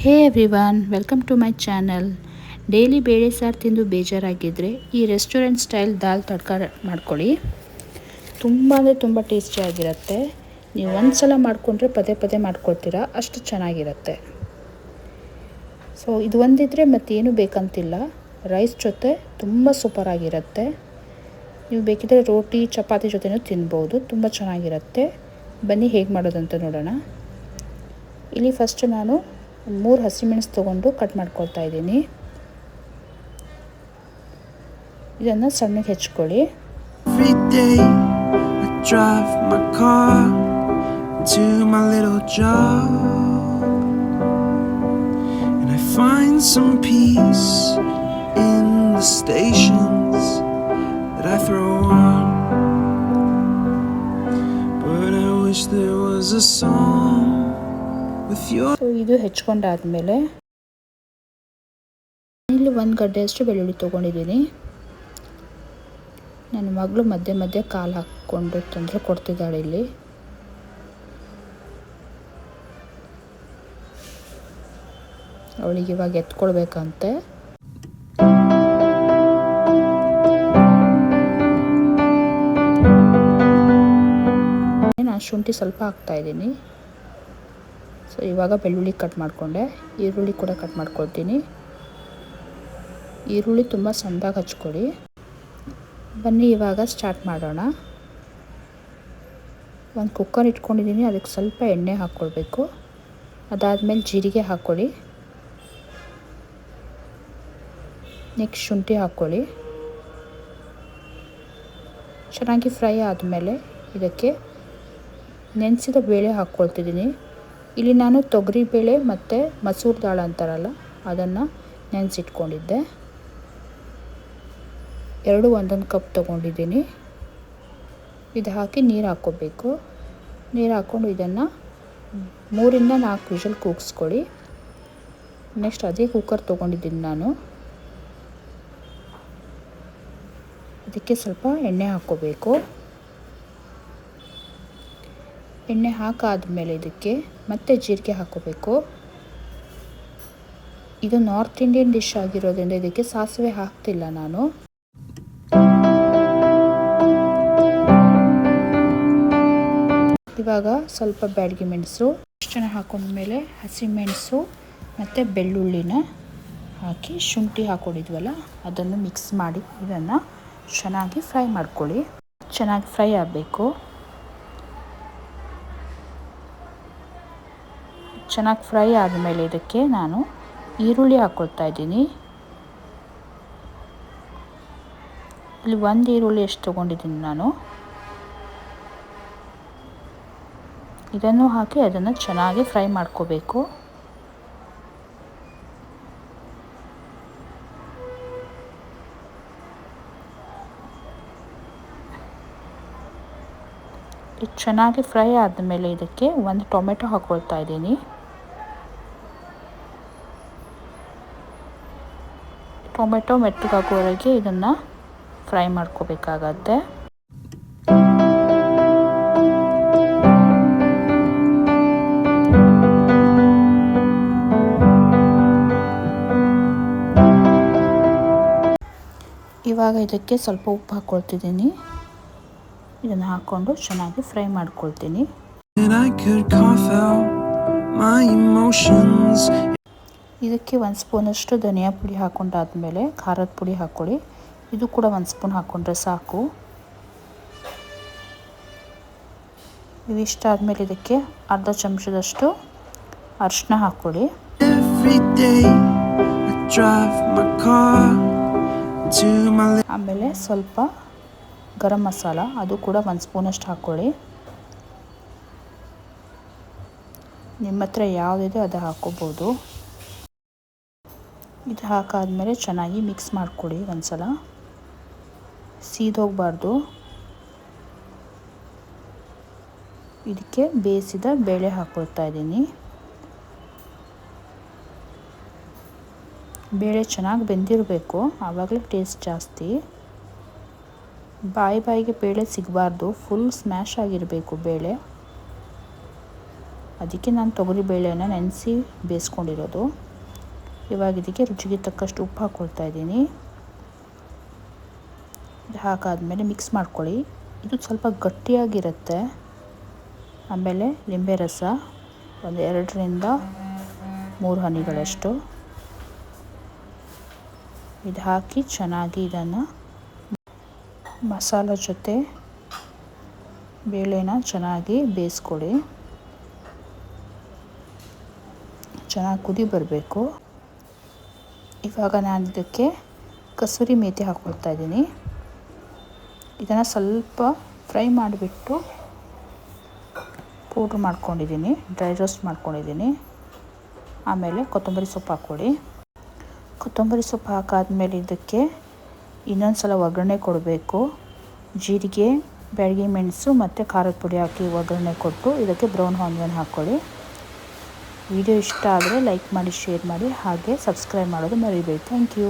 Hey everyone, welcome to my channel. Daily ಬೇಳೆ ಸಾರು ತಿಂದು ಬೇಜಾರಾಗಿದ್ದರೆ ಈ ರೆಸ್ಟೋರೆಂಟ್ ಸ್ಟೈಲ್ ದಾಲ್ ತಡ್ಕ ಮಾಡ್ಕೊಳ್ಳಿ. ತುಂಬ ಅಂದರೆ ತುಂಬ ಟೇಸ್ಟಿಯಾಗಿರುತ್ತೆ ನೀವು ಒಂದು ಸಲ ಮಾಡಿಕೊಂಡ್ರೆ ಪದೇ ಪದೇ ಮಾಡ್ಕೊಳ್ತೀರಾ, ಅಷ್ಟು ಚೆನ್ನಾಗಿರುತ್ತೆ. ಸೊ, ಇದು ಒಂದಿದ್ರೆ ಮತ್ತೇನು ಬೇಕಂತಿಲ್ಲ. ರೈಸ್ ಜೊತೆ ತುಂಬ ಸೂಪರಾಗಿರುತ್ತೆ ನೀವು ಬೇಕಿದ್ದರೆ ರೋಟಿ, ಚಪಾತಿ ಜೊತೆನೂ ತಿನ್ಬೋದು, ತುಂಬ ಚೆನ್ನಾಗಿರುತ್ತೆ. ಬನ್ನಿ ಹೇಗೆ ಮಾಡೋದಂತ ನೋಡೋಣ. ಇಲ್ಲಿ ಫಸ್ಟ್ ನಾನು ಮೂರು ಹಸಿಮೆಣಸು ತೊಗೊಂಡು ಕಟ್ ಮಾಡ್ಕೊಳ್ತಾ ಇದ್ದೀನಿ ಇದನ್ನು ಸಣ್ಣಗೆ ಹೆಚ್ಕೊಳ್ಳಿ Every day I drive my car to my little job and I find some peace in the stations that I throw on. But I wish there was a song with your so ಇದು ಹೆಚ್ಕೊಂಡಾದ್ಮೇಲೆ ಇಲ್ಲಿ ಒಂದು ಗಡ್ಡೆಯಷ್ಟು ಬೆಳ್ಳುಳ್ಳಿ ತೊಗೊಂಡಿದ್ದೀನಿ. ನನ್ನ ಮಗಳು ಮಧ್ಯೆ ಮಧ್ಯೆ ಕಾಲು ಹಾಕ್ಕೊಂಡು ತೊಂದರೆ ಕೊಡ್ತಿದ್ದಾಳೆ ಇಲ್ಲಿ. ಅವಳಿಗೆ ಇವಾಗ ಎತ್ಕೊಳ್ಬೇಕಂತೆ. ನಾನು ಶುಂಠಿ ಸ್ವಲ್ಪ ಹಾಕ್ತಾ ಇದ್ದೀನಿ. ಸೊ ಇವಾಗ ಬೆಳ್ಳುಳ್ಳಿ ಕಟ್ ಮಾಡಿಕೊಂಡೆ. ಈರುಳ್ಳಿ ಕೂಡ ಕಟ್ ಮಾಡ್ಕೊಳ್ತೀನಿ. ಈರುಳ್ಳಿ ತುಂಬ ಸಣ್ಣದಾಗಿ ಹಚ್ಕೊಳ್ಳಿ ಬನ್ನಿ, ಇವಾಗ ಸ್ಟಾರ್ಟ್ ಮಾಡೋಣ. ಒಂದು ಕುಕ್ಕರ್ ಇಟ್ಕೊಂಡಿದ್ದೀನಿ ಅದಕ್ಕೆ ಸ್ವಲ್ಪ ಎಣ್ಣೆ ಹಾಕ್ಕೊಳ್ಬೇಕು. ಅದಾದಮೇಲೆ ಜೀರಿಗೆ ಹಾಕ್ಕೊಳ್ಳಿ ನೆಕ್ಸ್ಟ್ ಶುಂಠಿ ಹಾಕ್ಕೊಳ್ಳಿ ಚೆನ್ನಾಗಿ ಫ್ರೈ ಆದಮೇಲೆ ಇದಕ್ಕೆ ನೆನೆಸಿದ ಬೇಳೆ ಹಾಕ್ಕೊಳ್ತಿದ್ದೀನಿ ಇಲ್ಲಿ ನಾನು ತೊಗರಿ ಬೇಳೆ ಮತ್ತು ಮಸೂರ್ ದಾಳ ಅಂತಾರಲ್ಲ, ಅದನ್ನು ನೆನೆಸಿಟ್ಕೊಂಡಿದ್ದೆ. ಎರಡು ಒಂದೊಂದು ಕಪ್ ತೊಗೊಂಡಿದ್ದೀನಿ. ಇದು ಹಾಕಿ ನೀರು ಹಾಕ್ಕೋಬೇಕು. ನೀರು ಹಾಕ್ಕೊಂಡು ಇದನ್ನು ಮೂರಿಂದ ನಾಲ್ಕು ವಿಷಲ್ ಕೂಗಿಸ್ಕೊಳ್ಳಿ. ನೆಕ್ಸ್ಟ್ ಅದೇ ಕುಕ್ಕರ್ ತೊಗೊಂಡಿದ್ದೀನಿ ನಾನು. ಅದಕ್ಕೆ ಸ್ವಲ್ಪ ಎಣ್ಣೆ ಹಾಕ್ಕೋಬೇಕು. ಎಣ್ಣೆ ಹಾಕಾದ್ಮೇಲೆ ಇದಕ್ಕೆ ಮತ್ತೆ ಜೀರಿಗೆ ಹಾಕೋಬೇಕು ಇದು ನಾರ್ತ್ ಇಂಡಿಯನ್ ಡಿಶ್ ಆಗಿರೋದ್ರಿಂದ ಇದಕ್ಕೆ ಸಾಸಿವೆ ಹಾಕ್ತಿಲ್ಲ ನಾನು. ಇವಾಗ ಸ್ವಲ್ಪ ಬ್ಯಾಡಗಿ ಮೆಣಸು ಇಷ್ಟನ್ನ ಹಾಕೊಂಡ್ಮೇಲೆ ಹಸಿಮೆಣಸು ಮತ್ತು ಬೆಳ್ಳುಳ್ಳಿನ ಹಾಕಿ ಶುಂಠಿ ಹಾಕೊಂಡಿದ್ವಲ್ಲ, ಅದನ್ನು ಮಿಕ್ಸ್ ಮಾಡಿ ಇದನ್ನು ಚೆನ್ನಾಗಿ ಫ್ರೈ ಮಾಡ್ಕೊಳ್ಳಿ. ಚೆನ್ನಾಗಿ ಫ್ರೈ ಆಗಬೇಕು. ಚೆನ್ನಾಗಿ ಫ್ರೈ ಆದಮೇಲೆ ಇದಕ್ಕೆ ನಾನು ಈರುಳ್ಳಿ ಹಾಕ್ಕೊಳ್ತಾ ಇದ್ದೀನಿ. ಇಲ್ಲಿ ಒಂದು ಈರುಳ್ಳಿ ಎಷ್ಟು ತೊಗೊಂಡಿದ್ದೀನಿ ನಾನು. ಇದನ್ನು ಹಾಕಿ ಅದನ್ನು ಚೆನ್ನಾಗಿ ಫ್ರೈ ಮಾಡ್ಕೋಬೇಕು. ಚೆನ್ನಾಗಿ ಫ್ರೈ ಆದಮೇಲೆ ಇದಕ್ಕೆ ಒಂದು ಟೊಮೆಟೊ ಹಾಕ್ಕೊಳ್ತಾ ಇದ್ದೀನಿ. ಟೊಮೆಟೊ ಮೆತ್ತಗಾಗೋವರೆಗೆ ಇದನ್ನು ಫ್ರೈ ಮಾಡ್ಕೋಬೇಕಾಗತ್ತೆ. ಇವಾಗ ಇದಕ್ಕೆ ಸ್ವಲ್ಪ ಉಪ್ಪು ಹಾಕ್ಕೊಳ್ತಿದ್ದೀನಿ ಇದನ್ನು ಹಾಕ್ಕೊಂಡು ಚೆನ್ನಾಗಿ ಫ್ರೈ ಮಾಡ್ಕೊಳ್ತೀನಿ. ಇದಕ್ಕೆ ಒಂದು ಸ್ಪೂನಷ್ಟು ಧನಿಯಾ ಪುಡಿ ಹಾಕೊಂಡಾದ್ಮೇಲೆ ಖಾರದ ಪುಡಿ ಹಾಕ್ಕೊಳ್ಳಿ ಇದು ಕೂಡ ಒಂದು ಸ್ಪೂನ್ ಹಾಕ್ಕೊಂಡ್ರೆ ಸಾಕು. ಇವಿಷ್ಟ ಆದಮೇಲೆ ಇದಕ್ಕೆ ಅರ್ಧ ಚಮಚದಷ್ಟು ಅರಿಶಿನ ಹಾಕ್ಕೊಳ್ಳಿ ಆಮೇಲೆ ಸ್ವಲ್ಪ ಗರಂ ಮಸಾಲ ಅದು ಕೂಡ ಒಂದು ಸ್ಪೂನಷ್ಟು ಹಾಕ್ಕೊಳ್ಳಿ ನಿಮ್ಮ ಹತ್ರ ಯಾವುದಿದೆ ಅದು ಹಾಕ್ಕೋಬೋದು ಇದು ಹಾಕಾದಮೇಲೆ ಚೆನ್ನಾಗಿ ಮಿಕ್ಸ್ ಮಾಡಿಕೊಡಿ ಒಂದ್ಸಲ. ಸೀದೋಗಬಾರ್ದು. ಇದಕ್ಕೆ ಬೇಯಿಸಿದ ಬೇಳೆ ಹಾಕೊಳ್ತಾ ಇದ್ದೀನಿ. ಬೇಳೆ ಚೆನ್ನಾಗಿ ಬೆಂದಿರಬೇಕು, ಆವಾಗಲೇ ಟೇಸ್ಟ್ ಜಾಸ್ತಿ. ಬಾಯಿ ಬಾಯಿಗೆ ಬೇಳೆ ಸಿಗಬಾರ್ದು ಫುಲ್ ಸ್ಮ್ಯಾಶ್ ಆಗಿರಬೇಕು ಬೇಳೆ. ಅದಕ್ಕೆ ನಾನು ತೊಗರಿ ಬೇಳೆಯನ್ನು ನೆನೆಸಿ ಬೇಯಿಸ್ಕೊಂಡಿರೋದು. ಇವಾಗ ಇದಕ್ಕೆ ರುಚಿಗೆ ತಕ್ಕಷ್ಟು ಉಪ್ಪು ಹಾಕ್ಕೊಳ್ತಾ ಇದ್ದೀನಿ. ಇದು ಹಾಕಾದಮೇಲೆ ಮಿಕ್ಸ್ ಮಾಡ್ಕೊಳ್ಳಿ. ಇದು ಸ್ವಲ್ಪ ಗಟ್ಟಿಯಾಗಿರುತ್ತೆ. ಆಮೇಲೆ ಲಿಂಬೆ ರಸ, ಒಂದು ಎರಡರಿಂದ ಮೂರು ಹನಿಗಳಷ್ಟು. ಇದು ಹಾಕಿ ಚೆನ್ನಾಗಿ ಇದನ್ನು ಮಸಾಲ ಜೊತೆ ಬೇಳೆನ ಚೆನ್ನಾಗಿ ಬೇಯಿಸ್ಕೊಳ್ಳಿ. ಚೆನ್ನಾಗಿ ಕುದಿ ಬರಬೇಕು. ಇವಾಗ ನಾನು ಇದಕ್ಕೆ ಕಸೂರಿ ಮೇಥಿ ಹಾಕ್ಕೊಳ್ತಾ ಇದ್ದೀನಿ. ಇದನ್ನು ಸ್ವಲ್ಪ ಫ್ರೈ ಮಾಡಿಬಿಟ್ಟು ಪೌಡ್ರ್ ಮಾಡ್ಕೊಂಡಿದ್ದೀನಿ, ಡ್ರೈ ರೋಸ್ಟ್ ಮಾಡ್ಕೊಂಡಿದ್ದೀನಿ. ಆಮೇಲೆ ಕೊತ್ತಂಬರಿ ಸೊಪ್ಪು ಹಾಕ್ಕೊಳ್ಳಿ ಕೊತ್ತಂಬರಿ ಸೊಪ್ಪು ಹಾಕಾದ್ಮೇಲೆ ಇದಕ್ಕೆ ಇನ್ನೊಂದು ಸಲ ಒಗ್ಗರಣೆ ಕೊಡಬೇಕು. ಜೀರಿಗೆ, ಬ್ಯಾಡಗಿ ಮೆಣಸು ಮತ್ತು ಖಾರದ ಪುಡಿ ಹಾಕಿ ಒಗ್ಗರಣೆ ಕೊಟ್ಟು ಇದಕ್ಕೆ ಬ್ರೌನ್ ಆನಿಯನ್ ಹಾಕ್ಕೊಳ್ಳಿ. ವಿಡಿಯೋ ಇಷ್ಟ ಆದರೆ ಲೈಕ್ ಮಾಡಿ ಶೇರ್ ಮಾಡಿ ಹಾಗೆ ಸಬ್ಸ್ಕ್ರೈಬ್ ಮಾಡೋದು ಮರಿಬೇಡಿ. Thank you.